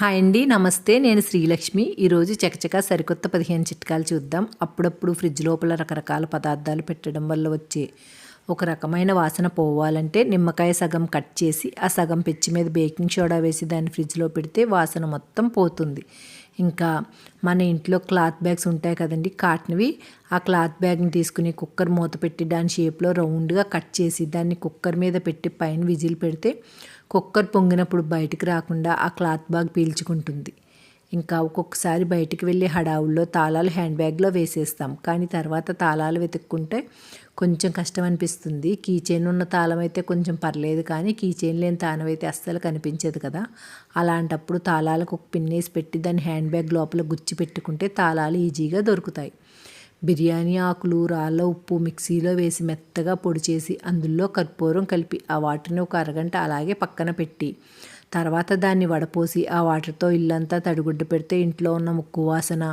Hi అండి నమస్తే. నేను శ్రీలక్ష్మి. ఈరోజు చకచక సరికొత్త పదిహేను చిట్కాలు చూద్దాం. అప్పుడప్పుడు ఫ్రిడ్జ్ లోపల రకరకాల పదార్థాలు పెట్టడం వల్ల వచ్చే ఒక రకమైన వాసన పోవాలంటే నిమ్మకాయ సగం కట్ చేసి ఆ సగం పెచ్చి మీద బేకింగ్ సోడా వేసి దాన్ని ఫ్రిడ్జ్లో పెడితే వాసన మొత్తం పోతుంది. ఇంకా మన ఇంట్లో క్లాత్ బ్యాగ్స్ ఉంటాయి కదండి కాటన్వి. ఆ క్లాత్ బ్యాగ్ని తీసుకుని కుక్కర్ మూత పెట్టి దాని షేప్లో రౌండ్గా కట్ చేసి దాన్ని కుక్కర్ మీద పెట్టి పైన విజిల్ పెడితే కుక్కర్ పొంగినప్పుడు బయటికి రాకుండా ఆ క్లాత్ బ్యాగ్ పీల్చుకుంటుంది. ఇంకా ఒక్కొక్కసారి బయటికి వెళ్ళి హడావుల్లో తాళాలు హ్యాండ్ బ్యాగ్లో వేసేస్తాం. కానీ తర్వాత తాళాలు వెతుక్కుంటే కొంచెం కష్టం అనిపిస్తుంది. కీ చైన్ ఉన్న తాళం అయితే కొంచెం పర్లేదు కానీ కీ చైన్ లేని తాళం అయితే అస్సలు కనిపించదు కదా. అలాంటప్పుడు తాళాలకు ఒక పిన్నేసి పెట్టి దాన్ని హ్యాండ్ బ్యాగ్ లోపల గుచ్చి పెట్టుకుంటే తాళాలు ఈజీగా దొరుకుతాయి. బిర్యానీ ఆకులు రాళ్ళ ఉప్పు మిక్సీలో వేసి మెత్తగా పొడి చేసి అందులో కర్పూరం కలిపి ఆ వాటిని ఒక అరగంట అలాగే పక్కన పెట్టి తర్వాత దాన్ని వడపోసి ఆ వాటర్తో ఇల్లంతా తడిగుడ్డ పెడితే ఇంట్లో ఉన్న ముక్కు వాసన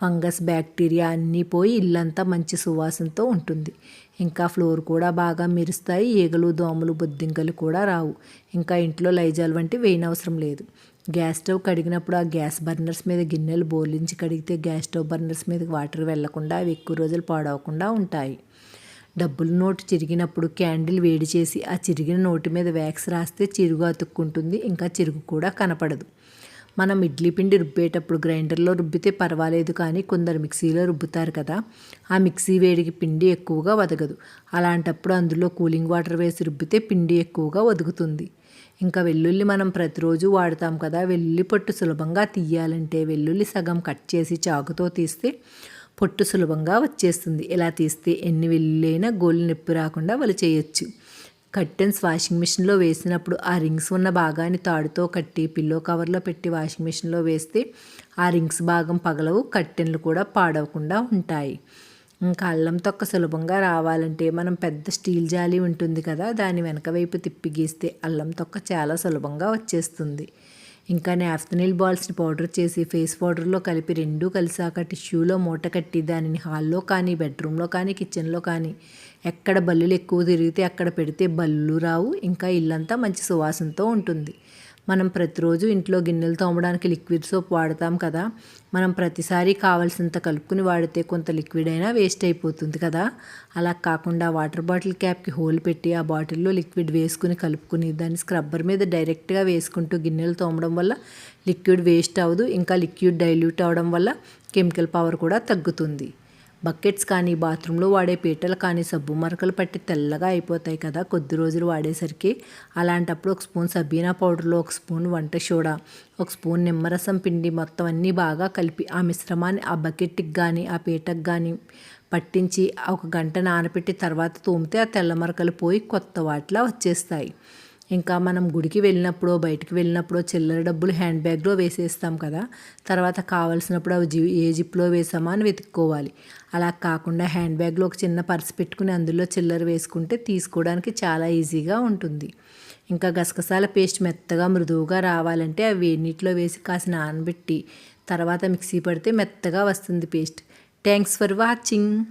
ఫంగస్ బ్యాక్టీరియా అన్నీ పోయి ఇల్లంతా మంచి సువాసనతో ఉంటుంది. ఇంకా ఫ్లోర్ కూడా బాగా మెరుస్తాయి ఈగలు దోమలు బొద్దింకలు కూడా రావు. ఇంకా ఇంట్లో లైజాల్ వంటి వేయనవసరం లేదు. గ్యాస్ స్టవ్ కడిగినప్పుడు ఆ గ్యాస్ బర్నర్స్ మీద గిన్నెలు బోలించి కడిగితే గ్యాస్ స్టవ్ బర్నర్స్ మీద వాటర్ వెళ్ళకుండా అవి ఎక్కువ రోజులు పాడవకుండా ఉంటాయి. డబ్బుల నోటు చిరిగినప్పుడు క్యాండిల్ వేడి చేసి ఆ చిరిగిన నోటి మీద వ్యాక్స్ రాస్తే చిరుగు అతుక్కుంటుంది ఇంకా చిరుగు కూడా కనపడదు. మనం ఇడ్లీ పిండి రుబ్బేటప్పుడు గ్రైండర్లో రుబ్బితే పర్వాలేదు కానీ కొందరు మిక్సీలో రుబ్బుతారు కదా ఆ మిక్సీ వేడికి పిండి ఎక్కువగా వదగదు. అలాంటప్పుడు అందులో కూలింగ్ వాటర్ వేసి రుబ్బితే పిండి ఎక్కువగా వదుగుతుంది. ఇంకా వెల్లుల్లి మనం ప్రతిరోజు వాడతాం కదా వెల్లుల్లి పొట్టు సులభంగా తీయాలంటే వెల్లుల్లి సగం కట్ చేసి చాకుతో తీస్తే పొట్టు సులభంగా వచ్చేస్తుంది. ఇలా తీస్తే ఎన్ని వెళ్ళైనా గోల్ నొప్పి రాకుండా వాళ్ళు చేయొచ్చు. కర్టెన్స్ వాషింగ్ మిషన్లో వేసినప్పుడు ఆ రింగ్స్ ఉన్న భాగాన్ని తాడుతో కట్టి పిల్లో కవర్లో పెట్టి వాషింగ్ మిషన్లో వేస్తే ఆ రింగ్స్ భాగం పగలవు కర్టెన్లు కూడా పాడవకుండా ఉంటాయి. ఇంకా అల్లం తొక్క సులభంగా రావాలంటే మనం పెద్ద స్టీల్ జాలి ఉంటుంది కదా దాని వెనక వైపు తిప్పి గీస్తే అల్లం తొక్క చాలా సులభంగా వచ్చేస్తుంది. ఇంకా నాఫ్తనిల్ బాల్స్ని పౌడర్ చేసి ఫేస్ పౌడర్లో కలిపి రెండూ కలిసాక టిష్యూలో మూట కట్టి దానిని హాల్లో కానీ బెడ్రూమ్లో కానీ కిచెన్లో కానీ. ఎక్కడ బల్లులు ఎక్కువ తిరిగితే అక్కడ పెడితే బల్లులు రావు. ఇంకా ఇల్లంతా మంచి సువాసనతో ఉంటుంది. మనం ప్రతిరోజు ఇంట్లో గిన్నెలు తోమడానికి లిక్విడ్ సోప్ వాడతాం కదా. మనం ప్రతిసారి కావాల్సినంత కలుపుకుని వాడితే కొంత లిక్విడ్ అయినా వేస్ట్ అయిపోతుంది కదా. అలా కాకుండా వాటర్ బాటిల్ క్యాప్కి హోల్ పెట్టి ఆ బాటిల్లో లిక్విడ్ వేసుకుని కలుపుకుని దాన్ని స్క్రబ్బర్ మీద డైరెక్ట్గా వేసుకుంటూ గిన్నెలు తోమడం వల్ల లిక్విడ్ వేస్ట్ అవ్వదు. ఇంకా లిక్విడ్ డైల్యూట్ అవడం వల్ల కెమికల్ పవర్ కూడా తగ్గుతుంది. బకెట్స్ కానీ బాత్రూంలో వాడే పీటలు కానీ సబ్బు మరకలు పట్టి తెల్లగా అయిపోతాయి కదా కొద్ది రోజులు వాడేసరికి. అలాంటప్పుడు ఒక స్పూన్ సబీనా పౌడర్లో ఒక స్పూన్ వంట సోడా ఒక స్పూన్ నిమ్మరసం పిండి మొత్తం అన్నీ బాగా కలిపి ఆ మిశ్రమాన్ని ఆ బకెట్కి కానీ ఆ పీటకు కానీ పట్టించి ఒక గంట నానబెట్టి తర్వాత తోమితే ఆ తెల్ల మరకలు పోయి కొత్త వాటిలా వచ్చేస్తాయి. ఇంకా మనం గుడికి వెళ్ళినప్పుడు బయటికి వెళ్ళినప్పుడు చిల్లర డబ్బులు హ్యాండ్ బ్యాగ్లో వేసేస్తాం కదా. తర్వాత కావాల్సినప్పుడు అవి జి ఏ జిప్లో వేసామా అని వెతుక్కోవాలి. అలా కాకుండా హ్యాండ్ బ్యాగ్లో ఒక చిన్న పర్స్ పెట్టుకుని అందులో చిల్లర వేసుకుంటే తీసుకోవడానికి చాలా ఈజీగా ఉంటుంది. ఇంకా గసగసాల పేస్ట్ మెత్తగా మృదువుగా రావాలంటే అవి వేడినీటిలో వేసి కాసి నానబెట్టి తర్వాత మిక్సీ పడితే మెత్తగా వస్తుంది పేస్ట్. Thanks for watching.